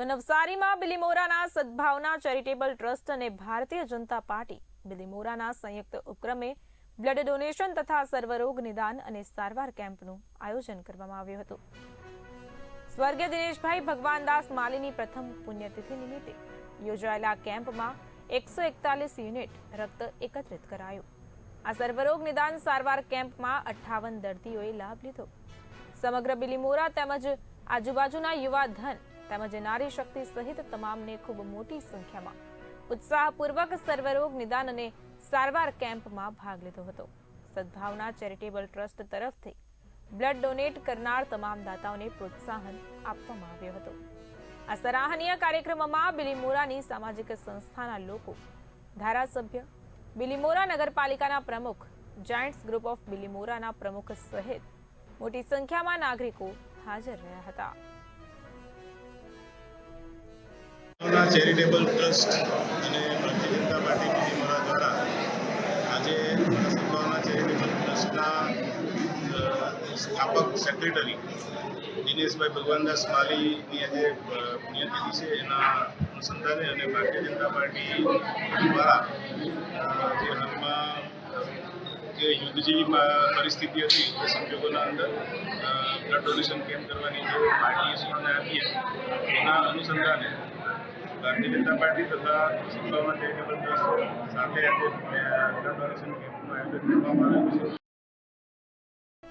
તો નવસારીમાં બિલીમોરાના સદભાવના charitable trust અને ભારતીય જનતા પાર્ટી બિલીમોરાના સંયુક્ત ઉપક્રમે બ્લડ ડોનેશન તથા સર્વરોગ નિદાન અને સારવાર કેમ્પનું આયોજન કરવામાં આવ્યું હતું. સ્વર્ગીય દિનેશભાઈ ભગવાનદાસ માલીની પ્રથમ પુણ્યતિથિ નિમિત્તે યોજાયેલા કેમ્પમાં એકસો એકતાલીસ યુનિટ રક્ત એકત્રિત કરાયું. આ સર્વરોગ નિદાન સારવાર કેમ્પમાં અઠાવન દર્દીઓએ લાભ લીધો. સમગ્ર બિલીમોરા તેમજ આજુબાજુના યુવા ધન તેમજ નારી શક્તિ સહિત તમામને ખૂબ મોટી સંખ્યામાં ઉત્સાહપૂર્વક સર્વરોગ નિદાન અને સારવાર કેમ્પમાં ભાગ લીધો હતો. સદભાવના ચેરિટેબલ ટ્રસ્ટ તરફથી બ્લડ ડોનેટ કરનાર તમામ દાતાઓને પ્રોત્સાહન આપવામાં આવ્યું હતું. આ સરાહનીય કાર્યક્રમમાં બિલીમોરાની સામાજિક સંસ્થાના લોકો, ધારાસભ્ય, બિલીમોરા નગરપાલિકાના પ્રમુખ, જાયન્ટ્સ ગ્રુપ ઓફ બિલીમોરાના પ્રમુખ સહિત મોટી સંખ્યામાં નાગરિકો હાજર રહ્યા હતા. સદભાવના ચેરિટેબલ ટ્રસ્ટ અને ભારતીય જનતા પાર્ટી બિલીમોરા દ્વારા આજે સંભાવના ચેરિટેબલ ટ્રસ્ટના સ્થાપક સેક્રેટરી દિનેશભાઈ ભગવાનદાસ માલીની આજે પુણ્યતિથિ છે. એના અનુસંધાને અને ભારતીય જનતા પાર્ટી દ્વારા જે હાલમાં, જે યુદ્ધ જેવી પરિસ્થિતિ હતી, એ સંજોગોના અંદર બ્લડ ડોનેશન કેમ્પ કરવાની જે પાર્ટીએ સૂચના આપી એના અનુસંધાને ભારતીય જનતા પાર્ટી તથા સંભાવના ચેરિટેબલ ટ્રસ્ટ સાથે આજે ડોનેશન કેમ્પનું આયોજન કરવામાં આવ્યું છે.